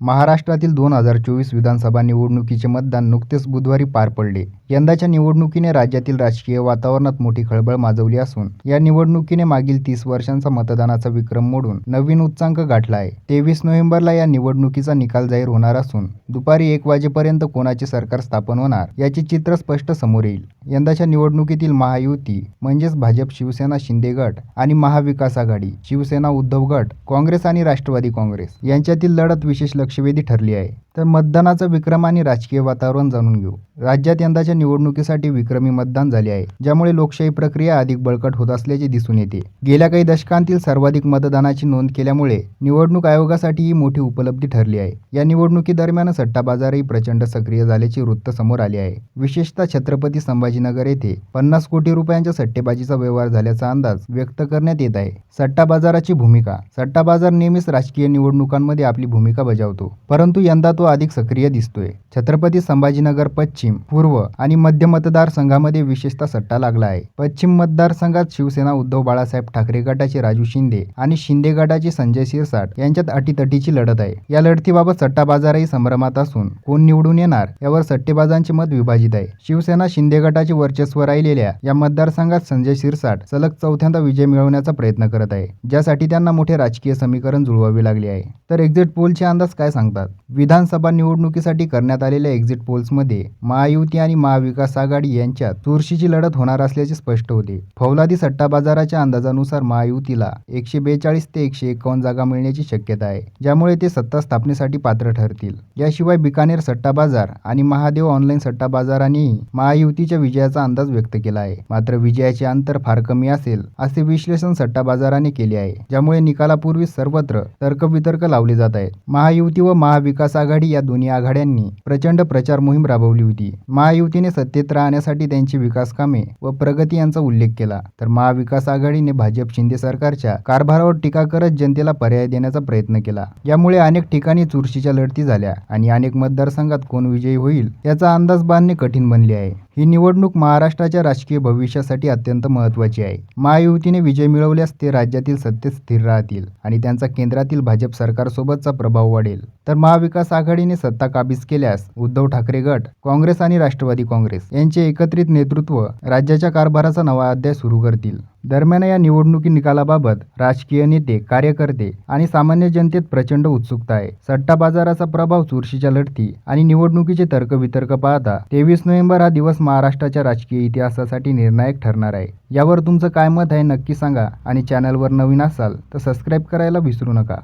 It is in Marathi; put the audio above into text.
महाराष्ट्रातील दोन हजार चोवीस विधानसभा निवडणुकीचे मतदान नुकतेच बुधवारी पार पडले. यंदाच्या निवडणुकीने राज्यातील राजकीय वातावरणात मोठी खळबळ माजवली असून या निवडणुकीने मागील तीस वर्षांचा मतदानाचा विक्रम मोडून नवीन उच्चांक गाठला आहे. तेवीस नोव्हेंबरला या निवडणुकीचा निकाल जाहीर होणार असून दुपारी एक वाजेपर्यंत कोणाचे सरकार स्थापन होणार याचे चित्र स्पष्ट समोर येईल. यंदाच्या निवडणुकीतील महायुती म्हणजेच भाजप शिवसेना शिंदे गट आणि महाविकास आघाडी शिवसेना उद्धव गट काँग्रेस आणि राष्ट्रवादी काँग्रेस यांच्यातील लढत विशेष लक्षवेधी ठरली आहे. तर मतदानाचा विक्रम आणि राजकीय वातावरण जाणून घेऊ. राज्यात यंदाच्या निवडणुकीसाठी विक्रमी मतदान झाले आहे ज्यामुळे लोकशाही प्रक्रिया अधिक बळकट होत असल्याचे दिसून येते. गेल्या काही दशकांतील सर्वाधिक मतदानाची नोंद केल्यामुळे निवडणूक आयोगासाठी ही मोठी उपलब्धी ठरली आहे. या निवडणुकीदरम्यान सट्टाबाजारही प्रचंड सक्रिय झाल्याचे वृत्त समोर आले आहे. विशेषतः छत्रपती संभाजीनगर येथे पन्नास कोटी रुपयांच्या सट्टेबाजीचा व्यवहार झाल्याचा अंदाज व्यक्त करण्यात येत आहे. सट्टा बाजाराची भूमिका. सट्टा बाजार नेहमीच राजकीय निवडणुकांमध्ये आपली भूमिका बजावतो. परंतु यंदा तो अधिक सक्रिय दिसतोय. छत्रपती संभाजीनगर पश्चिम पूर्व आणि मध्य मतदारसंघामध्ये विशेषतः सट्टा लागला आहे. पश्चिम मतदारसंघात शिवसेना उद्धव बाळासाहेब ठाकरे गटाचे राजू शिंदे आणि शिंदे गटाचे संजय शिरसाट यांच्यात अटीतटीची लढत आहे. या लढतीबाबत सट्टा बाजारही संभ्रमात असून कोण निवडून येणार यावर सट्टेबाजांचे मत विभाजित आहे. शिवसेना शिंदे गटाचे वर्चस्व राहिलेल्या या मतदारसंघात संजय सिरसाट सलग चौथ्यांदा विजय मिळवण्याचा प्रयत्न करत आहे ज्यासाठी त्यांना मोठे राजकीय समीकरण जुळवावे लागले आहे. तर एक्झिट पोलचे अंदाज काय सांगतात? विधानसभा निवडणुकीसाठी करण्यात आलेल्या एक्झिट पोल्समध्ये महायुती आणि महाविकास आघाडी यांच्यात चुरशीची लढत होणार असल्याचे स्पष्ट होते. फौलादी सट्टा बाजाराच्या अंदाजानुसार महायुतीला एकशे बेचाळीस ते एकशे एकावन्न जागा मिळण्याची शक्यता आहे ज्यामुळे ते सत्ता स्थापनेसाठी पात्र ठरतील. याशिवाय बिकानेर सट्टा बाजार आणि महादेव ऑनलाईन सट्टा बाजारानेही महायुतीच्या विजयाचा अंदाज व्यक्त केला आहे. मात्र विजयाचे अंतर फार कमी असेल असे विश्लेषण सट्टा बाजाराने केले आहे ज्यामुळे निकालापूर्वी सर्वत्र तर्कवितर्क लावले जात आहेत. महायुती व महाविकास आघाडी आघाडी या दोन्ही आघाड्यांनी प्रचंड प्रचार मोहीम राबवली होती. महायुतीने सत्तेत राहण्यासाठी त्यांची विकास कामे व प्रगती यांचा उल्लेख केला. तर महाविकास आघाडीने भाजप शिंदे सरकारच्या कारभारावर टीका करत जनतेला पर्याय देण्याचा प्रयत्न केला. यामुळे अनेक ठिकाणी चुरशीच्या लढती झाल्या आणि अनेक मतदारसंघात कोण विजयी होईल याचा अंदाज बांधणे कठीण बनले आहे. ही निवडणूक महाराष्ट्राच्या राजकीय भविष्यासाठी अत्यंत महत्त्वाची आहे. महायुतीने विजय मिळवल्यास ते राज्यातील सत्तेत स्थिर राहतील आणि त्यांचा केंद्रातील भाजप सरकारसोबतचा प्रभाव वाढेल. तर महाविकास आघाडीने सत्ता काबीज केल्यास उद्धव ठाकरे गट काँग्रेस आणि राष्ट्रवादी काँग्रेस यांचे एकत्रित नेतृत्व राज्याच्या कारभाराचा नवा अध्याय सुरू करतील. दरम्यान या निवडणुकी निकालाबाबत राजकीय नेते कार्यकर्ते आणि सामान्य जनतेत प्रचंड उत्सुकता आहे. सट्टा बाजाराचा प्रभाव चुरशीच्या लढती आणि निवडणुकीचे तर्कवितर्क पाहता तेवीस नोव्हेंबर हा दिवस महाराष्ट्राच्या राजकीय इतिहासासाठी निर्णायक ठरणार आहे. यावर तुमचं काय मत आहे नक्की सांगा आणि चॅनलवर नवीन असाल तर सबस्क्राईब करायला विसरू नका.